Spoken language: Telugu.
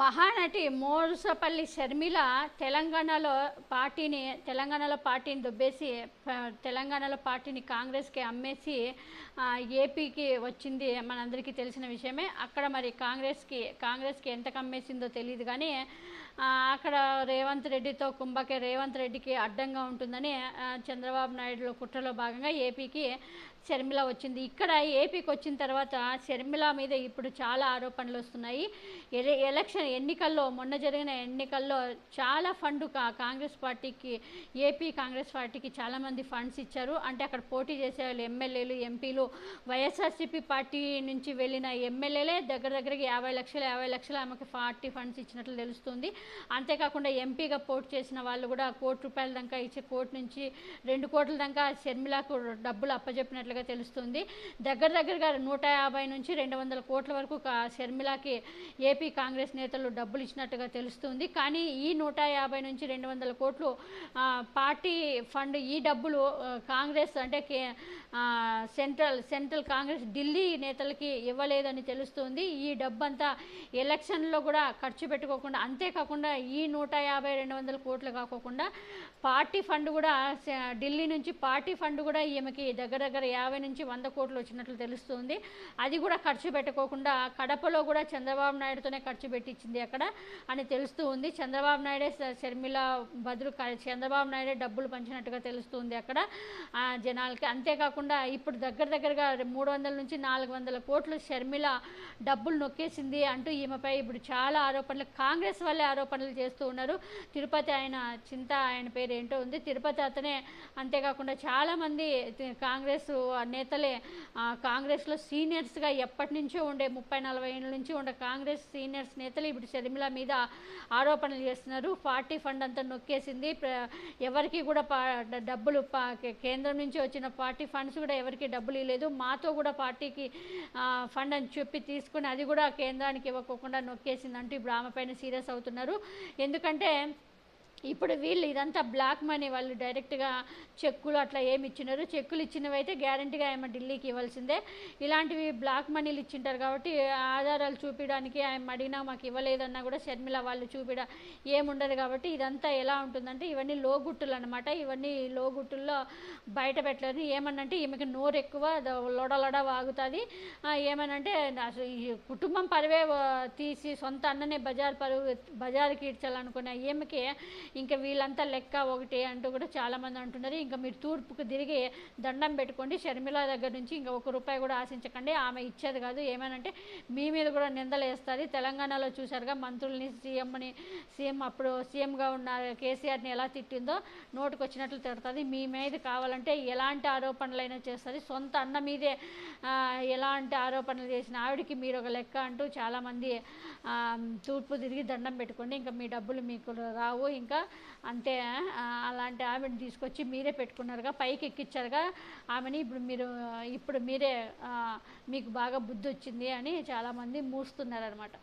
మహానటి మోరుసపల్లి షర్మిల తెలంగాణలో పార్టీని తెలంగాణలో పార్టీని దుబ్బేసి తెలంగాణలో పార్టీని కాంగ్రెస్కి అమ్మేసి ఏపీకి వచ్చింది మనందరికీ తెలిసిన విషయమే. అక్కడ మరి కాంగ్రెస్కి కాంగ్రెస్కి ఎంత కమ్మేసిందో తెలియదు కానీ అక్కడ రేవంత్ రెడ్డితో కుంభకే రేవంత్ రెడ్డికి అడ్డంగా ఉంటుందని చంద్రబాబు నాయుడులో కుట్రలో భాగంగా ఏపీకి షర్మిల వచ్చింది. ఇక్కడ ఏపీకి వచ్చిన తర్వాత షర్మిల మీద ఇప్పుడు చాలా ఆరోపణలు వస్తున్నాయి. ఎలక్షన్ ఎన్నికల్లో మొన్న జరిగిన ఎన్నికల్లో చాలా ఫండ్ కాంగ్రెస్ పార్టీకి ఏపీ కాంగ్రెస్ పార్టీకి చాలామంది ఫండ్స్ ఇచ్చారు. అంటే అక్కడ పోటీ చేసే వాళ్ళు ఎమ్మెల్యేలు ఎంపీలు వైఎస్ఆర్సీపీ పార్టీ నుంచి వెళ్ళిన ఎమ్మెల్యేలే దగ్గర దగ్గరకి యాభై లక్షలు యాభై లక్షలు ఆమెకి పార్టీ ఫండ్స్ ఇచ్చినట్లు తెలుస్తుంది. అంతేకాకుండా ఎంపీగా పోటీ చేసిన వాళ్ళు కూడా కోటి రూపాయల దాకా ఇచ్చే కోటి నుంచి రెండు కోట్ల దాకా షర్మిలకు డబ్బులు అప్పజెప్పినట్లుగా తెలుస్తుంది. దగ్గర దగ్గరగా నూట యాభై నుంచి రెండు వందల కోట్ల వరకు షర్మిలాకి ఏపీ కాంగ్రెస్ నేతలు డబ్బులు ఇచ్చినట్టుగా తెలుస్తుంది. కానీ ఈ నూట యాభై నుంచి రెండు వందల కోట్లు పార్టీ ఫండ్ ఈ డబ్బులు కాంగ్రెస్ అంటే కే సెంట్రల్ సెంట్రల్ కాంగ్రెస్ ఢిల్లీ నేతలకి ఇవ్వలేదని తెలుస్తుంది. ఈ డబ్బు అంతా ఎలక్షన్లో కూడా ఖర్చు పెట్టుకోకుండా అంతేకాకుండా ఈ నూట యాభై రెండు వందల కోట్లు కాకోకుండా పార్టీ ఫండ్ కూడా ఢిల్లీ నుంచి పార్టీ ఫండ్ కూడా ఈమెకి దగ్గర దగ్గర యాభై నుంచి వంద కోట్లు వచ్చినట్లు తెలుస్తుంది. అది కూడా ఖర్చు పెట్టుకోకుండా కడపలో కూడా చంద్రబాబు నాయుడుతోనే ఖర్చు పెట్టించింది అక్కడ అని తెలుస్తూ ఉంది చంద్రబాబు నాయుడే షర్మిల బదులు చంద్రబాబు నాయుడే డబ్బులు పంచినట్టుగా తెలుస్తుంది అక్కడ. జనాలకి అంతేకాకుండా ఇప్పుడు దగ్గర దగ్గరగా మూడు వందల నుంచి నాలుగు వందల కోట్లు షర్మిల డబ్బులు నొక్కేసింది అంటూ ఈమెపై ఇప్పుడు చాలా ఆరోపణలు. కాంగ్రెస్ వల్లే ఆరోపణలు ఆరోపణలు చేస్తూ ఉన్నారు. తిరుపతి ఆయన చింత ఆయన పేరు ఏంటో ఉంది. తిరుపతి అతనే అంతేకాకుండా చాలామంది కాంగ్రెస్ నేతలే కాంగ్రెస్లో సీనియర్స్గా ఎప్పటి నుంచో ఉండే ముప్పై నలభై ఏళ్ళ నుంచి ఉండే కాంగ్రెస్ సీనియర్స్ నేతలు ఇప్పుడు షర్మిల మీద ఆరోపణలు చేస్తున్నారు. పార్టీ ఫండ్ అంతా నొక్కేసింది. ఎవరికి కూడా పా డబ్బులు పా కేంద్రం నుంచి వచ్చిన పార్టీ ఫండ్స్ కూడా ఎవరికి డబ్బులు ఇవ్వలేదు. మాతో కూడా పార్టీకి ఫండ్ అని చెప్పి తీసుకుని అది కూడా కేంద్రానికి ఇవ్వకోకుండా నొక్కేసిందంటూ ఇప్పుడు ఆమె పైన సీరియస్ అవుతున్నారు. ఎందుకంటే ఇప్పుడు వీళ్ళు ఇదంతా బ్లాక్ మనీ వాళ్ళు డైరెక్ట్గా చెక్కులు అట్లా ఏమి ఇచ్చినారు. చెక్కులు ఇచ్చినవి అయితే గ్యారంటీగా ఏమో ఢిల్లీకి ఇవ్వాల్సిందే. ఇలాంటివి బ్లాక్ మనీలు ఇచ్చింటారు కాబట్టి ఆధారాలు చూపించడానికి ఆయన అడిగినా మాకు ఇవ్వలేదన్నా కూడా షర్మిల వాళ్ళు చూపిడ ఏముండదు కాబట్టి ఇదంతా ఎలా ఉంటుందంటే ఇవన్నీ లోగుట్టులు అనమాట ఇవన్నీ లోగుట్టుల్లో బయట పెట్టలేరు. ఏమనంటే ఈమెకి నోరు ఎక్కువ లొడలడ వాగుతుంది. ఏమనంటే అసలు ఈ కుటుంబం పరువే తీసి సొంత అన్ననే బజార్ పరువు బజార్కి ఇడ్చాలనుకునే ఈమెకి ఇంకా వీళ్ళంతా లెక్క ఒకటి అంటూ కూడా చాలామంది అంటున్నారు. ఇంకా మీరు తూర్పుకు తిరిగి దండం పెట్టుకోండి. షర్మిల దగ్గర నుంచి ఇంకా ఒక రూపాయి కూడా ఆశించకండి. ఆమె ఇచ్చేది కాదు. ఏమనంటే మీ మీద కూడా నిందలు వేస్తుంది తెలంగాణలో చూశారుగా మంత్రుల్ని సీఎంని సీఎం అప్పుడు సీఎంగా ఉన్న కేసీఆర్ని ఎలా తిట్టిందో నోటుకు వచ్చినట్లు తిడుతుంది. మీ మీద కావాలంటే ఎలాంటి ఆరోపణలైనా చేస్తుంది. సొంత అన్న మీదే ఎలాంటి ఆరోపణలు చేసిన ఆవిడకి మీరు ఒక లెక్క అంటూ చాలామంది తూర్పు తిరిగి దండం పెట్టుకోండి. ఇంకా మీ డబ్బులు మీకు రావు. ఇంకా అంతే అలాంటి ఆమెను తీసుకొచ్చి మీరే పెట్టుకున్నారుగా పైకి ఎక్కించారుగా ఆమెని ఇప్పుడు మీరు ఇప్పుడు మీరే మీకు బాగా బుద్ధి వచ్చింది అని చాలామంది మూస్తున్నారనమాట